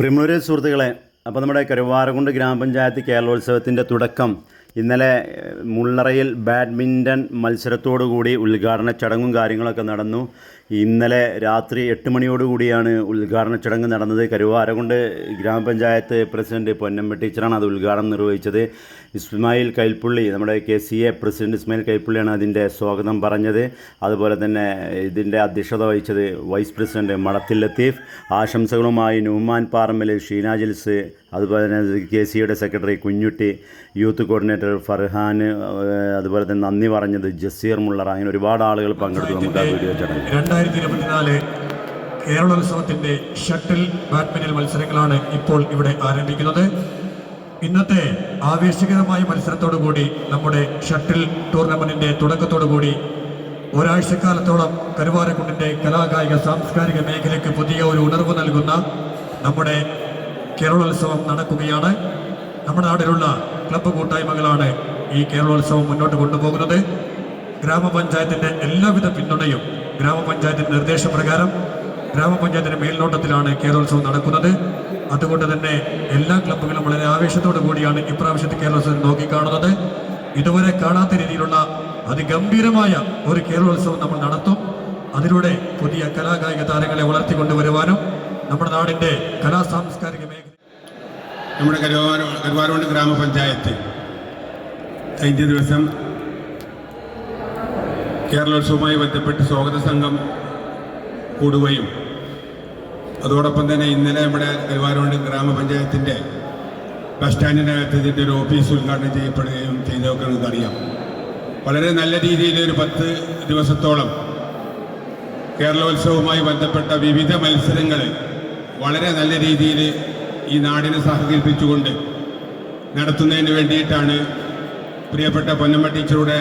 പ്രിമൂര് സുഹൃത്തുക്കളെ അപ്പോൾ നമ്മുടെ കരുവാരകുണ്ട് ഗ്രാമപഞ്ചായത്ത് കേരളോത്സവത്തിന്റെ തുടക്കം ഇന്നലെ മുള്ളറയിൽ ബാഡ്മിന്റൺ മത്സരത്തോടുകൂടി ഉദ്ഘാടന ചടങ്ങും കാര്യങ്ങളൊക്കെ നടന്നു. ഇന്നലെ രാത്രി എട്ട് മണിയോടുകൂടിയാണ് ഉദ്ഘാടന ചടങ്ങ് നടന്നത്. കരുവാരകുണ്ട് ഗ്രാമപഞ്ചായത്ത് പ്രസിഡന്റ് പൊന്നമ്മ ടീച്ചറാണ് അത് ഉദ്ഘാടനം നിർവഹിച്ചത്. ഇസ്മായിൽ കൈൽപ്പുള്ളി നമ്മുടെ K C A president Ismail കൈൽപ്പുള്ളിയാണ് അതിന്റെ സ്വാഗതം പറഞ്ഞത്. അതുപോലെ തന്നെ ഇതിന്റെ അധ്യക്ഷത വഹിച്ചത് വൈസ് പ്രസിഡന്റ് മടത്തിൽ ലത്തീഫ്. ആശംസകളുമായി നുഹ്മാൻ പാറമ്മൽ ഷീന ജിൽസ് അതുപോലെ തന്നെ കെ സിയുടെ secretary Kunjutty youth coordinator Farhan അതുപോലെ തന്നെ നന്ദി പറഞ്ഞത് ജസീർ മുള്ളറ. അങ്ങനെ ഒരുപാട് ആളുകൾ പങ്കെടുത്തു. നമുക്ക് ആ വീഡിയോ ചടങ്ങ് രണ്ടായിരത്തി ഇരുപത്തിനാല് കേരളോത്സവത്തിന്റെ ഷട്ടിൽ ബാഡ്മിന്റൺ മത്സരങ്ങളാണ് ഇപ്പോൾ ഇവിടെ ആരംഭിക്കുന്നത്. ഇന്നത്തെ ആവേശകരമായ മത്സരത്തോടുകൂടി നമ്മുടെ ഷട്ടിൽ ടൂർണമെന്റിന്റെ തുടക്കത്തോടുകൂടി ഒരാഴ്ചക്കാലത്തോളം കരുവാരക്കുണ്ടിന്റെ കലാകായിക സാംസ്കാരിക മേഖലയ്ക്ക് പുതിയ ഒരു ഉണർവ് നൽകുന്ന നമ്മുടെ കേരളോത്സവം നടക്കുകയാണ്. നമ്മുടെ നാട്ടിലുള്ള ക്ലബ്ബ് കൂട്ടായ്മകളാണ് ഈ കേരളോത്സവം മുന്നോട്ട് കൊണ്ടുപോകുന്നത്. ഗ്രാമപഞ്ചായത്തിന്റെ എല്ലാവിധ പിന്തുണയും ഗ്രാമപഞ്ചായത്തിന്റെ നിർദ്ദേശപ്രകാരം ഗ്രാമപഞ്ചായത്തിന്റെ മേൽനോട്ടത്തിലാണ് കേരളോത്സവം നടക്കുന്നത്. അതുകൊണ്ട് തന്നെ എല്ലാ ക്ലബ്ബുകളും വളരെ ആവേശത്തോടു കൂടിയാണ് ഇപ്രാവശ്യത്തെ കേരളോത്സവം നോക്കിക്കാണുന്നത്. ഇതുവരെ കാണാത്ത രീതിയിലുള്ള അതിഗംഭീരമായ ഒരു കേരളോത്സവം നമ്മൾ നടത്തും. അതിലൂടെ പുതിയ കലാകായിക താരങ്ങളെ വളർത്തിക്കൊണ്ടുവരുവാനും നമ്മുടെ നാടിന്റെ കലാ സാംസ്കാരിക നമ്മുടെ കരുവാരോ കരുവാരോട് ഗ്രാമപഞ്ചായത്ത്. കഴിഞ്ഞ ദിവസം കേരളോത്സവവുമായി ബന്ധപ്പെട്ട് സ്വാഗത സംഘം കൂടുകയും അതോടൊപ്പം തന്നെ ഇന്നലെ നമ്മുടെ കരുവാരോട് ഗ്രാമപഞ്ചായത്തിന്റെ ബസ് സ്റ്റാൻഡിനകത്ത് ഇതിന്റെ ഒരു ഓഫീസ് ഉദ്ഘാടനം ചെയ്യപ്പെടുകയും ചെയ്തതൊക്കെ നമുക്കറിയാം. വളരെ നല്ല രീതിയിൽ ഒരു പത്ത് ദിവസത്തോളം കേരളോത്സവവുമായി ബന്ധപ്പെട്ട വിവിധ മത്സരങ്ങൾ വളരെ നല്ല രീതിയിൽ ഈ നാടിനെ സഹകരിപ്പിച്ചുകൊണ്ട് നടത്തുന്നതിന് വേണ്ടിയിട്ടാണ് പ്രിയപ്പെട്ട പൊന്നമ്മ ടീച്ചറുടെ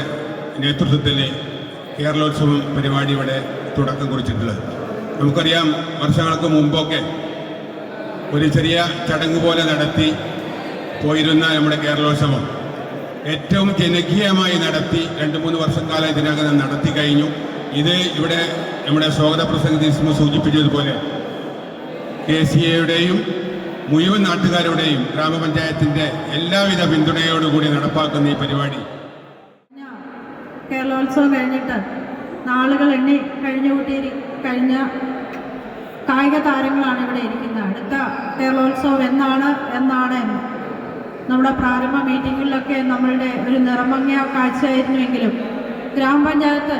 നേതൃത്വത്തിൽ കേരളോത്സവം പരിപാടി ഇവിടെ തുടക്കം കുറിച്ചിട്ടുള്ളത്. നമുക്കറിയാം വർഷങ്ങൾക്ക് മുമ്പൊക്കെ ഒരു ചെറിയ ചടങ്ങ് പോലെ നടത്തി പോയിരുന്ന നമ്മുടെ കേരളോത്സവം ഏറ്റവും ജനകീയമായി നടത്തി രണ്ട് മൂന്ന് വർഷം കാലം ഇതിനകം നടത്തി കഴിഞ്ഞു. ഇത് ഇവിടെ നമ്മുടെ സ്വാഗത പ്രസംഗത്തിൽ സൂചിപ്പിച്ചതുപോലെ കെ സി എയുടെയും മുഴുവൻ നാട്ടുകാരുടെയും ഗ്രാമപഞ്ചായത്തിന്റെ എല്ലാവിധ പിന്തുണയോടുകൂടി നടപ്പാക്കുന്ന ഈ പരിപാടി. കേരളോത്സവം കഴിഞ്ഞിട്ട് നാളുകൾ എണ്ണി കഴിഞ്ഞു കൂട്ടി കഴിഞ്ഞ കായിക താരങ്ങളാണ് ഇവിടെ ഇരിക്കുന്നത്. അടുത്ത കേരളോത്സവം എന്നാണ് എന്നാണ് നമ്മുടെ പ്രാരംഭ മീറ്റിങ്ങുകളിലൊക്കെ നമ്മളുടെ ഒരു നിറമങ്ങിയ കാഴ്ചയായിരുന്നുവെങ്കിലും ഗ്രാമപഞ്ചായത്ത്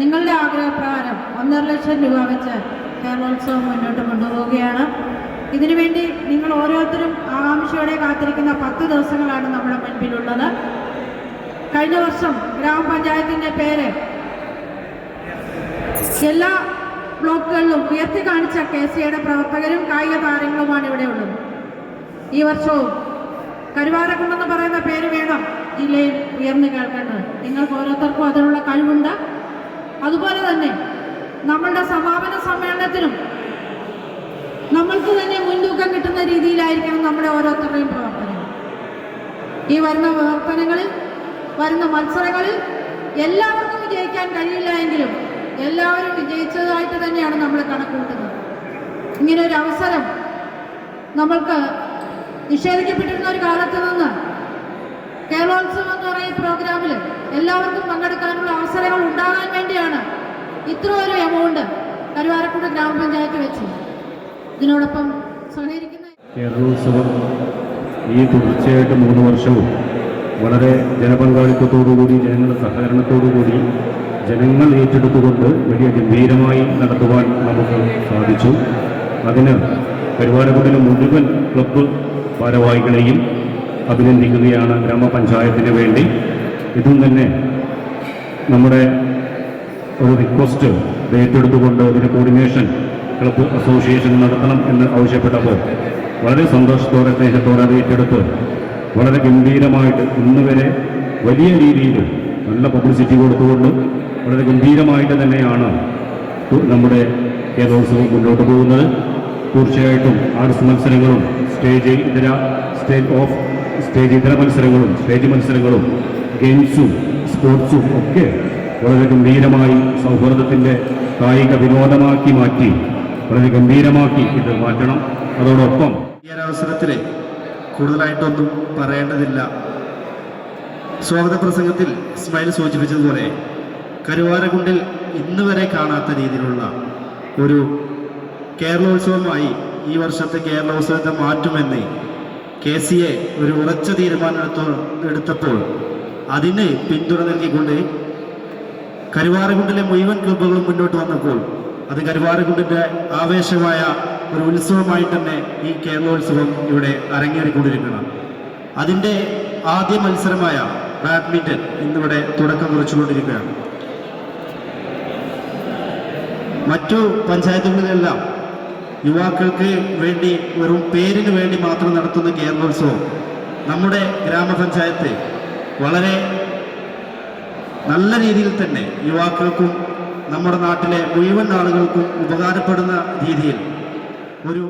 നിങ്ങളുടെ ആഗ്രഹപ്രകാരം ഒന്നര ലക്ഷം രൂപ വെച്ച് കേരളോത്സവം മുന്നോട്ട് കൊണ്ടുപോവുകയാണ്. ഇതിനുവേണ്ടി നിങ്ങൾ ഓരോരുത്തരും ആകാംക്ഷയോടെ കാത്തിരിക്കുന്ന പത്ത് ദിവസങ്ങളാണ് നമ്മുടെ മുൻപിലുള്ളത്. കഴിഞ്ഞ വർഷം ഗ്രാമപഞ്ചായത്തിന്റെ പേര് എല്ലാ ബ്ലോക്കുകളിലും ഉയർത്തി കാണിച്ച കെ സിയുടെ പ്രവർത്തകരും കായിക താരങ്ങളുമാണ് ഇവിടെ ഉള്ളത്. ഈ വർഷവും കരുവാരക്കുണ്ടെന്ന് പറയുന്ന പേര് വേണം ജില്ലയിൽ ഉയർന്നു കേൾക്കേണ്ടത്. നിങ്ങൾക്ക് ഓരോരുത്തർക്കും അതിനുള്ള കഴിവുണ്ട്. അതുപോലെ തന്നെ നമ്മളുടെ സമാപന സമ്മേളനത്തിനും നമ്മൾക്ക് തന്നെ മുൻതൂക്കം കിട്ടുന്ന രീതിയിലായിരിക്കണം നമ്മുടെ ഓരോരുത്തരുടെയും പ്രവർത്തനം ഈ വരുന്ന പ്രവർത്തനങ്ങളിൽ വരുന്ന മത്സരങ്ങളിൽ എല്ലാവർക്കും വിജയിക്കാൻ കഴിയില്ല എങ്കിലും എല്ലാവരും വിജയിച്ചതായിട്ട് തന്നെയാണ് നമ്മൾ കണക്കൂട്ടുന്നത് ഇങ്ങനെ ഒരു അവസരം നമ്മൾക്ക് നിഷേധിക്കപ്പെട്ടിരുന്ന ഒരു കാലത്ത് നിന്ന് കേരളോത്സവം എന്ന് പറയുന്ന പ്രോഗ്രാമിൽ എല്ലാവർക്കും പങ്കെടുക്കാനുള്ള അവസരങ്ങൾ ഉണ്ടാകാൻ വേണ്ടിയാണ് ഇത്ര ഒരു എമൗണ്ട് കരുവാരക്കുണ്ട് ഗ്രാമപഞ്ചായത്ത് വെച്ച്. ഇതിനോടൊപ്പം സഹകരിക്കുന്ന കേരളോത്സവം ഈ തുടർച്ചയായിട്ട് മൂന്ന് വർഷവും വളരെ ജനപങ്കാളിത്തത്തോടുകൂടി ജനങ്ങളുടെ സഹകരണത്തോടുകൂടി ജനങ്ങൾ ഏറ്റെടുത്തുകൊണ്ട് വലിയ ഗംഭീരമായി നടത്തുവാൻ നമുക്ക് സാധിച്ചു. അതിന് കരുവാരക്കുണ്ടിലെ മുഴുവൻ ക്ലബ്ബ് ഭാരവാഹികളെയും അഭിനന്ദിക്കുകയാണ് ഗ്രാമപഞ്ചായത്തിന് വേണ്ടി. ഇതും തന്നെ നമ്മുടെ ഒരു റിക്വസ്റ്റ് ഏറ്റെടുത്തുകൊണ്ട് ഇതിന്റെ കോർഡിനേഷൻ ക്ലബ്ബ് അസോസിയേഷൻ നടത്തണം എന്ന് ആവശ്യപ്പെട്ടപ്പോൾ വളരെ സന്തോഷത്തോടെ സ്നേഹത്തോടെ അത് ഏറ്റെടുത്ത് വളരെ ഗംഭീരമായിട്ട് ഇന്ന് വരെ വലിയ രീതിയിൽ നല്ല പബ്ലിസിറ്റി കൊടുത്തുകൊണ്ട് വളരെ ഗംഭീരമായിട്ട് തന്നെയാണ് നമ്മുടെ കേരളോത്സവം മുന്നോട്ട് പോകുന്നത്. തീർച്ചയായിട്ടും ആർട്സ് മത്സരങ്ങളും സ്റ്റേജ് ഇതര സ്റ്റേജ് ഓഫ് സ്റ്റേജ് ഇതര മത്സരങ്ങളും സ്റ്റേജ് മത്സരങ്ങളും ഗെയിംസും സ്പോർട്സും ഒക്കെ വളരെ ഗംഭീരമായി സൗഹൃദത്തിന്റെ കായിക വിനോദമാക്കി മാറ്റി വളരെ ഗംഭീരമാക്കി ഇത് മാറ്റണം. അതോടൊപ്പം ഈ ഒരു അവസരത്തിൽ കൂടുതലായിട്ടൊന്നും പറയേണ്ടതില്ല. സ്വാഗത പ്രസംഗത്തിൽ ഇസ്മായിൽ സൂചിപ്പിച്ചതുപോലെ കരുവാരകുണ്ടിൽ ഇന്ന് വരെ കാണാത്ത രീതിയിലുള്ള ഒരു കേരളോത്സവമായി ഈ വർഷത്തെ കേരളോത്സവത്തെ മാറ്റുമെന്ന് കെ സി എ ഒരു ഉറച്ച തീരുമാനമെടുത്തോ എടുത്തപ്പോൾ അതിന് പിന്തുണ നൽകിക്കൊണ്ട് കരുവാരകുണ്ടിലെ മുഴുവൻ ക്ലബ്ബുകളും മുന്നോട്ട് വന്നപ്പോൾ അത് കരുവാരകുണ്ടിന്റെ ആവേശമായ ഒരു ഉത്സവമായി തന്നെ ഈ കേരളോത്സവം ഇവിടെ അരങ്ങേറിക്കൊണ്ടിരിക്കുന്നു അതിന്റെ ആദ്യ മത്സരമായ ബാഡ്മിന്റൺ ഇന്നിവിടെ തുടക്കം കുറിച്ചുകൊണ്ടിരിക്കുകയാണ്. മറ്റു പഞ്ചായത്തുകളിലെല്ലാം യുവാക്കൾക്ക് വേണ്ടി വെറും പേരിന് വേണ്ടി മാത്രം നടത്തുന്ന കേരളോത്സവം നമ്മുടെ ഗ്രാമപഞ്ചായത്ത് വളരെ നല്ല രീതിയിൽ തന്നെ യുവാക്കൾക്കും നമ്മുടെ നാട്ടിലെ മുഴുവൻ ആളുകൾക്കും ഉപകാരപ്പെടുന്ന രീതിയിൽ ഒരു